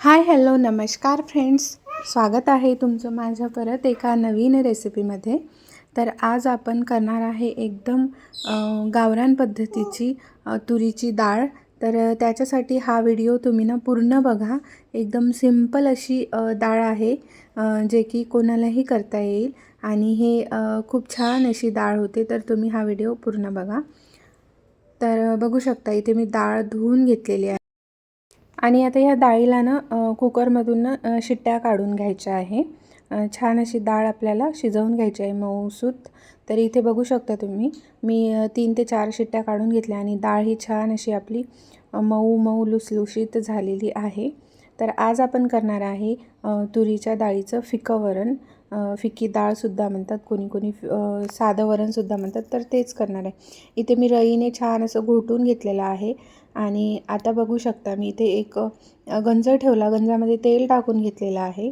Hi hello नमस्कार friends. स्वागत आहे तुमचं माझ्या परत एका नवीन रेसिपीमध्ये. तर आज आपण करणार आहे एकदम गावरान पद्धतीची तुरीची डाळ. तर त्याच्यासाठी हा व्हिडिओ तुम्ही ना पूर्ण बघा. एकदम सिंपल अशी डाळ आहे जे की कोणालाही करता येईल. आणि हे खूप छान अशी डाळ होते तर तुम्ही हा व्हिडिओ पूर्ण बघा. तर बघू शकता इथे मी डाळ धुवून घेतलेली आहे. आणि आता ह्या डाळीला ना कुकरमधून ना शिट्ट्या काढून घ्यायच्या आहे. छान अशी डाळ आपल्याला शिजवून घ्यायची आहे मऊसूत. तर इथे बघू शकता तुम्ही मी तीन ते चार शिट्ट्या काढून घेतल्या आणि डाळ ही छान अशी आपली मऊ मऊ लुसलुशीत झालेली आहे. तर आज आपण करणार आहे तुरीच्या डाळीचं फिकं वरण. फिकी डाळसुद्धा म्हणतात कोणी कोणी साधं वरणसुद्धा म्हणतात तर तेच करणार आहे. इथे मी रईने छान असं घोटून घेतलेलं आहे आणि आता बघू शकता मी इथे एक गंज ठेवला. गंजामध्ये तेल टाकून घेतलेलं आहे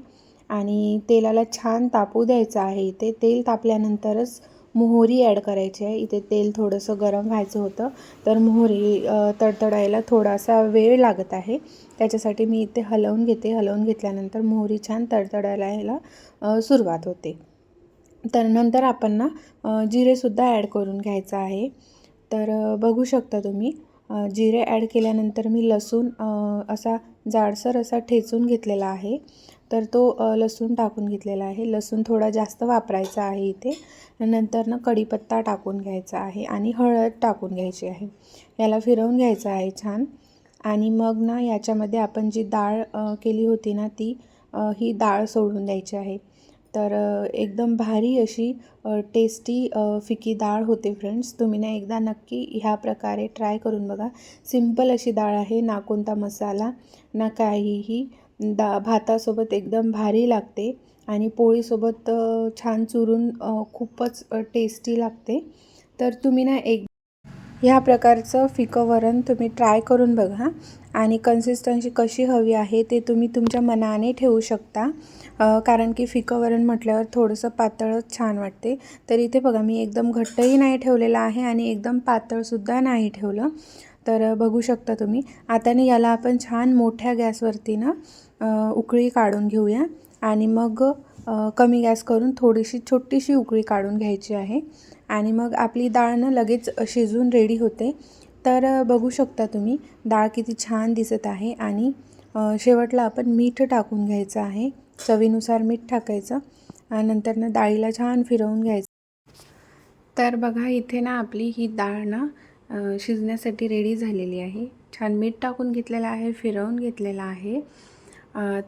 आणि तेलाला छान तापू द्यायचं आहे इथे. तेल तापल्यानंतरच मोहरी ॲड करायची आहे. इथे तेल थोडंसं गरम व्हायचं होतं. तर मोहरी तडतडायला थोडासा वेळ लागत आहे. त्याच्यासाठी मी इथे हलवून घेते. हलवून घेतल्यानंतर मोहरी छान तडतडायला सुरुवात होते. तर नंतर आपण ना जिरेसुद्धा ॲड करून घ्यायचं आहे. तर बघू शकता तुम्ही जिरे ॲड केल्यानंतर मी लसूण असा जाडसर असा ठेचून घेतलेला आहे. तर तो लसूण टाकून घेतलेला आहे. लसूण थोडा जास्त वापरायचा आहे इथे. नंतर ना कढीपत्ता टाकून घ्यायचा आहे आणि हळद टाकून घ्यायची आहे. याला फिरवून घ्यायचं आहे छान. आणि मग ना याच्यामध्ये आपण जी डाळ केली होती ना ती ही डाळ सोडून द्यायची आहे. तर एकदम भारी अशी टेस्टी फिकी डाळ होते फ्रेंड्स तुम्ही ना एकदा नक्की ह्या प्रकारे ट्राय करून बघा. सिंपल अशी डाळ आहे ना कोणता मसाला ना काहीही. दा भातासोबत एकदम भारी लागते आणि पोळीसोबत छान चुरून खूपच टेस्टी लागते. तर तुम्ही ना एक ह्या प्रकारचं फिकं वरण तुम्ही ट्राय करून बघा आणि कन्सिस्टन्सी कशी हवी आहे ते तुम्ही तुमच्या मनाने ठेवू शकता. कारण की फिकं वरण म्हटल्यावर थोडंसं पातळच छान वाटते. तर इथे बघा मी एकदम घट्टही नाही ठेवलेलं आहे आणि एकदम पातळसुद्धा नाही ठेवलं. तर बघू शकता तुम्ही. आताने याला आपण छान मोठ्या गॅसवरती ना उकळी काढून घेऊया. आणि मग कमी गॅस करून थोडीशी छोटीशी उकळी काढून घ्यायची आहे. आणि मग आपली डाळ ना लगेच शिजून रेडी होते. तर बघू शकता तुम्ही डाळ किती छान दिसत आहे. आणि शेवटला आपण मीठ टाकून घ्यायचं आहे. चवीनुसार मीठ टाकायचं. आणि नंतर ना डाळीला छान फिरवून घ्यायचं. तर बघा इथे ना आपली ही डाळ ना शिजण्यासाठी रेडी झालेली आहे. छान मीठ टाकून घेतलेलं आहे फिरवून घेतलेलं आहे.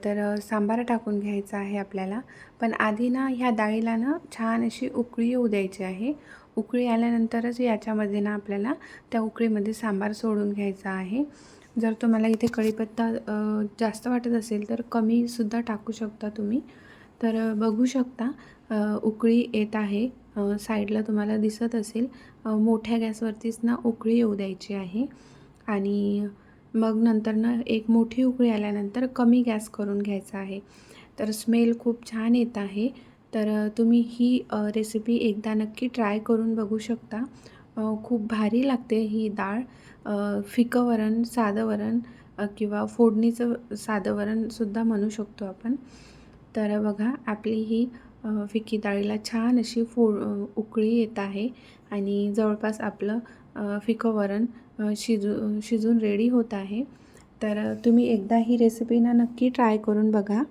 तर सांबार टाकून घ्यायचा आहे आपल्याला. पण आधी ना ह्या डाळीला ना छान अशी उकळी येऊ द्यायची आहे. उकळी आल्यानंतरच याच्यामध्ये ना आपल्याला त्या उकळीमध्ये सांबार सोडून घ्यायचा आहे. जर तुम्हाला इथे कढीपत्ता जास्त वाटत असेल तर कमीसुद्धा टाकू शकता तुम्ही. तर बघू शकता उकळी येत आहे. साईडला तुम्हाला दिसत असेल मोठ्या गॅसवरतीच ना उकळी येऊ द्यायची आहे. आणि मग नंतर ना एक मोठी उकळी आल्यानंतर कमी गॅस करून घ्यायचा आहे. तर स्मेल खूप छान येत आहे. तर तुम्ही ही रेसिपी एकदा नक्की ट्राय करून बघू शकता. खूप भारी लागते ही डाळ. फिकं वरण साधं वरण किंवा फोडणीचं साधं वरणसुद्धा म्हणू शकतो आपण. तर बघा आपली ही फिकी डाळीला छान अशी फोड उकळी येत आहे आणि जवळपास आपलं फिकं वरण शिजू शिजून रेडी होत आहे. तर तुम्ही एकदा ही रेसिपी ना नक्की ट्राय करून बघा.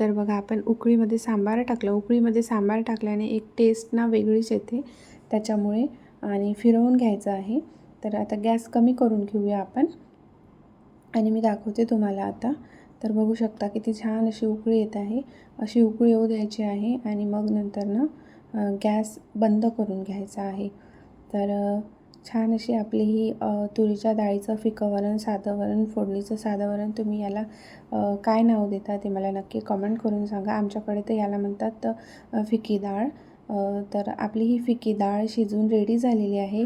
तर बघा आपण उकळीमध्ये सांबार टाकलं. उकळीमध्ये सांबार टाकल्याने एक टेस्ट ना वेगळीच येते. त्याच्यामुळे आणि फिरवून घ्यायचं आहे. तर आता गॅस कमी करून घेऊया आपण. आणि मी दाखवते तुम्हाला आता. तर बघू शकता किती छान अशी उकळी येत आहे. अशी उकळी येऊ द्यायची आहे आणि मग नंतर ना गॅस बंद करून घ्यायचा आहे. तर छान अशी आपली ही तुरीच्या डाळीचं फिकं वरण साधं वरण फोडणीचं साधं वरण तुम्ही याला काय नाव देता ते मला नक्की कमेंट करून सांगा. आमच्याकडे तर याला म्हणतात फिकी डाळ. तर आपली ही फिकी डाळ शिजून रेडी झालेली आहे.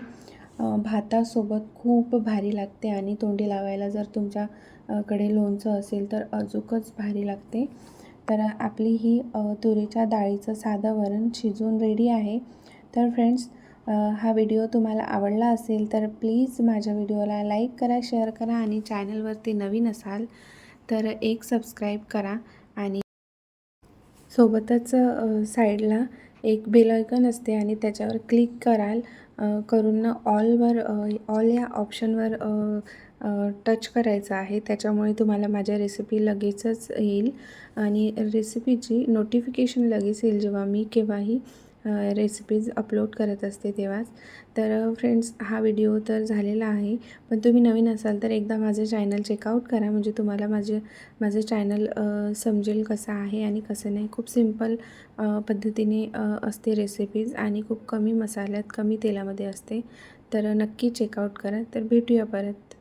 भातासोबत खूप भारी लागते आणि तोंडी लावायला जर तुमच्या कडे लोणचं असेल तर अजूकच भारी लागते. तर आपली ही तुरीच्या डाळीचं साधं वरण शिजून रेडी आहे. तर फ्रेंड्स हा व्हिडिओ तुम्हाला आवडला असेल तर प्लीज माझ्या व्हिडिओला लाईक करा शेअर करा आणि चॅनलवरती नवीन असाल तर एक सबस्क्राईब करा आणि सोबतच साईडला एक बेल आयकॉन असते आणि त्याच्यावर क्लिक कराल. करून ऑलवर ऑल या ऑप्शनवर टच करायचं आहे. त्याच्यामुळे तुम्हाला माझ्या रेसिपी लगेचच येईल. आणि रेसिपीची नोटिफिकेशन लगेच येईल जेव्हा मी केव्हाही रेसिपीज अपलोड करत असते तेव्हाच. तर फ्रेंड्स हा व्हिडिओ तर झालेला आहे. पण तुम्ही नवीन असाल तर एकदा माझं चॅनल चेकआउट करा. म्हणजे तुम्हाला माझे माझं चॅनल समजेल कसं आहे आणि कसं नाही. खूप सिंपल पद्धतीने असते रेसिपीज आणि खूप कमी मसाल्यात कमी तेलामध्ये असते. तर नक्की चेकआउट करा. तर भेटूया परत.